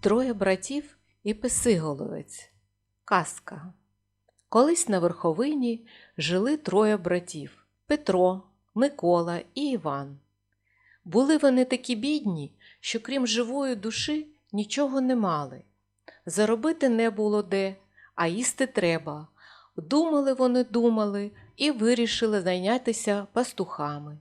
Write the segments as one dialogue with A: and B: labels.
A: Троє братів і писиголовець. Казка. Колись на верховині жили троє братів Петро, Микола і Іван. Були вони такі бідні, що крім живої душі нічого не мали. Заробити не було де, а їсти треба. Думали вони, думали і вирішили зайнятися пастухами.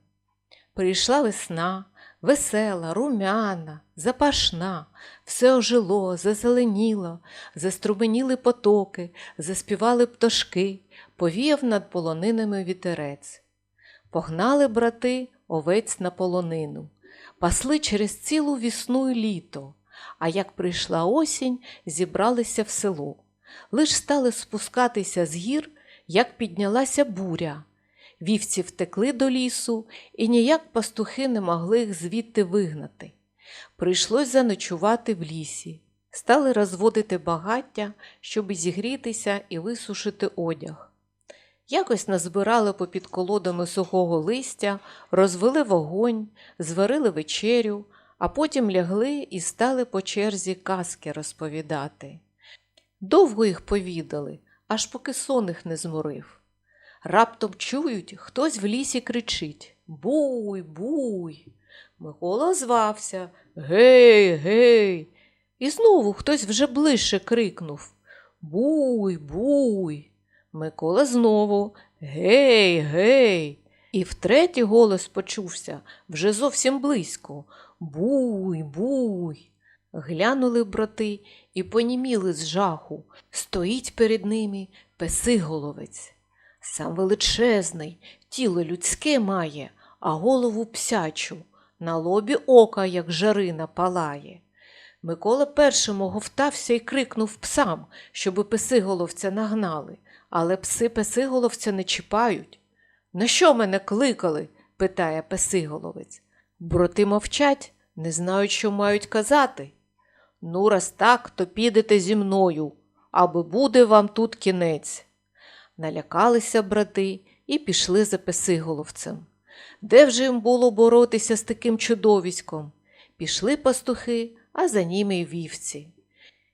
A: Прийшла весна, весела, румяна, запашна, все ожило, зазеленіло, заструменіли потоки, заспівали пташки, повіяв над полонинами вітерець. Погнали брати овець на полонину, пасли через цілу вісну й літо, а як прийшла осінь, зібралися в село. Лиш стали спускатися з гір, як піднялася буря. Вівці втекли до лісу, і ніяк пастухи не могли їх звідти вигнати. Прийшлось заночувати в лісі. Стали розводити багаття, щоб зігрітися і висушити одяг. Якось назбирали попід колодами сухого листя, розвели вогонь, зварили вечерю, а потім лягли і стали по черзі казки розповідати. Довго їх повідали, аж поки сон їх не зморив. Раптом чують, хтось в лісі кричить Буй, буй. Микола звався Гей, гей. І знову хтось вже ближче крикнув Буй, буй. Микола знову Гей, гей. І втретє голос почувся вже зовсім близько Буй, буй. Глянули брати і поніміли з жаху. Стоїть перед ними песиголовець. Сам величезний, тіло людське має, а голову псячу, на лобі ока, як жарина, палає. Микола першим оговтався і крикнув псам, щоби песиголовця нагнали, але пси песиголовця не чіпають. На що мене кликали? питає песиголовець. Броти мовчать, не знають, що мають казати. Ну, раз так, то підете зі мною, аби буде вам тут кінець. Налякалися брати і пішли за песиголовцем. Де вже їм було боротися з таким чудовиськом? Пішли пастухи, а за ними й вівці.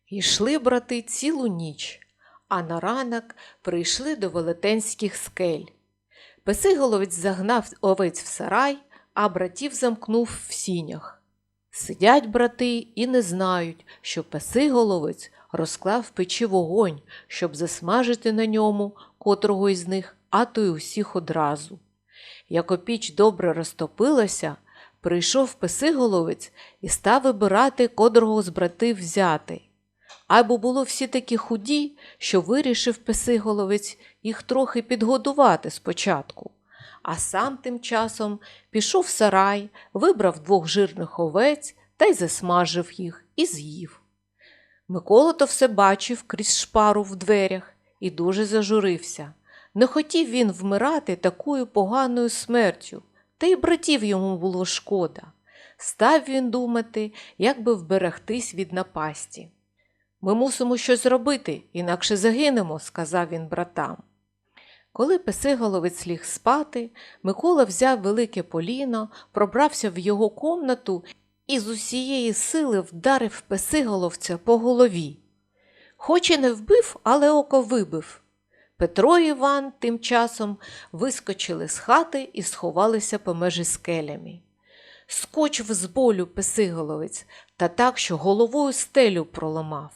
A: Йшли брати цілу ніч, а на ранок прийшли до велетенських скель. Песиголовець загнав овець в сарай, а братів замкнув в сінях. Сидять брати і не знають, що песиголовець розклав в печі вогонь, щоб засмажити на ньому котрого із них, а то й усіх одразу. Як опіч добре розтопилася, прийшов песиголовець і став вибирати котрого з братів взяти. Або було всі такі худі, що вирішив песиголовець їх трохи підгодувати спочатку. А сам тим часом пішов в сарай, вибрав двох жирних овець та й засмажив їх і з'їв. Микола то все бачив крізь шпару в дверях і дуже зажурився. Не хотів він вмирати такою поганою смертю, та й братів йому було шкода. Став він думати, як би вберегтись від напасті. Ми мусимо щось зробити, інакше загинемо, сказав він братам. Коли песиголовець ліг спати, Микола взяв велике поліно, пробрався в його комнату і з усієї сили вдарив песиголовця по голові. Хоч і не вбив, але око вибив. Петро і Іван тим часом вискочили з хати і сховалися помежі скелями. Скочив з болю песиголовець та так, що головою стелю проламав,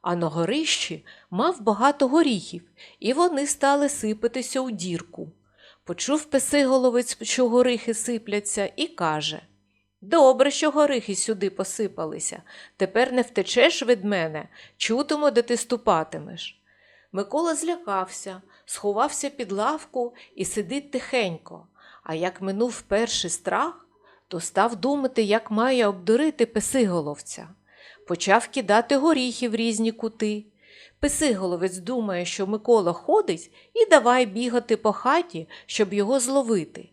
A: а на горищі мав багато горіхів, і вони стали сипатися у дірку. Почув песиголовець, що горихи сипляться, і каже Добре, що горихи сюди посипалися. Тепер не втечеш від мене, чутимо, де ти ступатимеш. Микола злякався, сховався під лавку і сидить тихенько, а як минув перший страх, то став думати, як має обдурити песиголовця. Почав кидати горіхи в різні кути. Песиголовець думає, що Микола ходить, і давай бігати по хаті, щоб його зловити.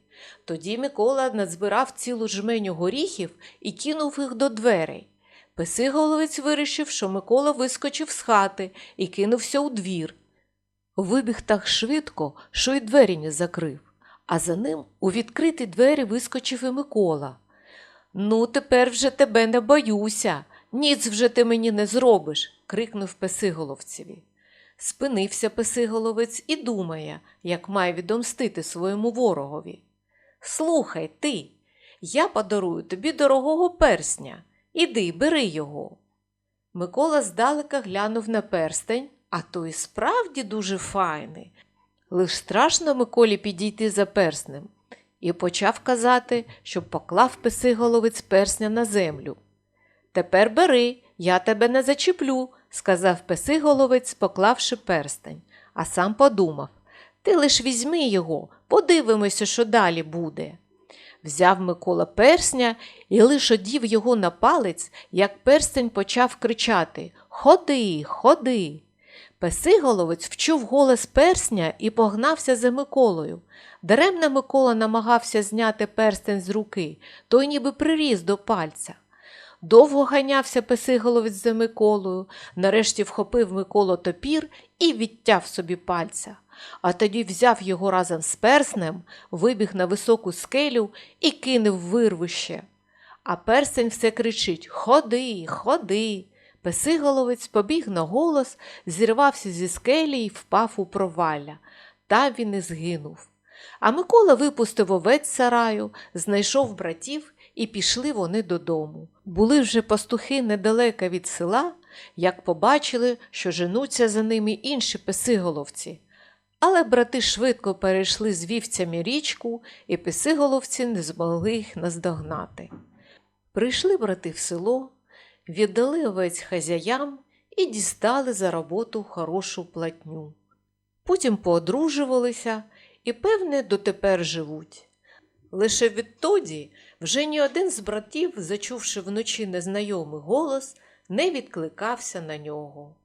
A: Тоді Микола назбирав цілу жменю горіхів і кинув їх до дверей. Песиголовець вирішив, що Микола вискочив з хати і кинувся у двір. Вибіг так швидко, що й двері не закрив, а за ним у відкриті двері вискочив і Микола. Ну, тепер вже тебе не боюся, Ніц вже ти мені не зробиш, крикнув песиголовцеві. Спинився песиголовець і думає, як має відомстити своєму ворогові. Слухай ти, я подарую тобі дорогого персня. Іди, бери його. Микола здалека глянув на перстень, а той справді дуже файний. Лиш страшно Миколі підійти за перснем, і почав казати, щоб поклав песиголовець персня на землю. Тепер бери, я тебе не зачеплю, сказав песиголовець, поклавши перстень, а сам подумав Ти лиш візьми його, подивимося, що далі буде. Взяв Микола персня і лиш одів його на палець, як перстень почав кричати Ходи, ходи. Песиголовець вчув голос персня і погнався за Миколою. Даремно Микола намагався зняти перстень з руки, той ніби приріс до пальця. Довго ганявся песиголовець за Миколою, нарешті вхопив Миколо топір і відтяв собі пальця. А тоді взяв його разом з перснем, вибіг на високу скелю і кинув вирвище. А персень все кричить Ходи, ходи. Песиголовець побіг на голос, зірвався зі скелі і впав у провалля. Там він і згинув. А Микола випустив овець сараю, знайшов братів і пішли вони додому. Були вже пастухи недалеко від села, як побачили, що женуться за ними інші песиголовці. Але брати швидко перейшли з вівцями річку, і песиголовці не змогли їх наздогнати. Прийшли брати в село, віддали овець хазяям і дістали за роботу хорошу платню. Потім поодружувалися і, певне, дотепер живуть. Лише відтоді вже ні один з братів, зачувши вночі незнайомий голос, не відкликався на нього.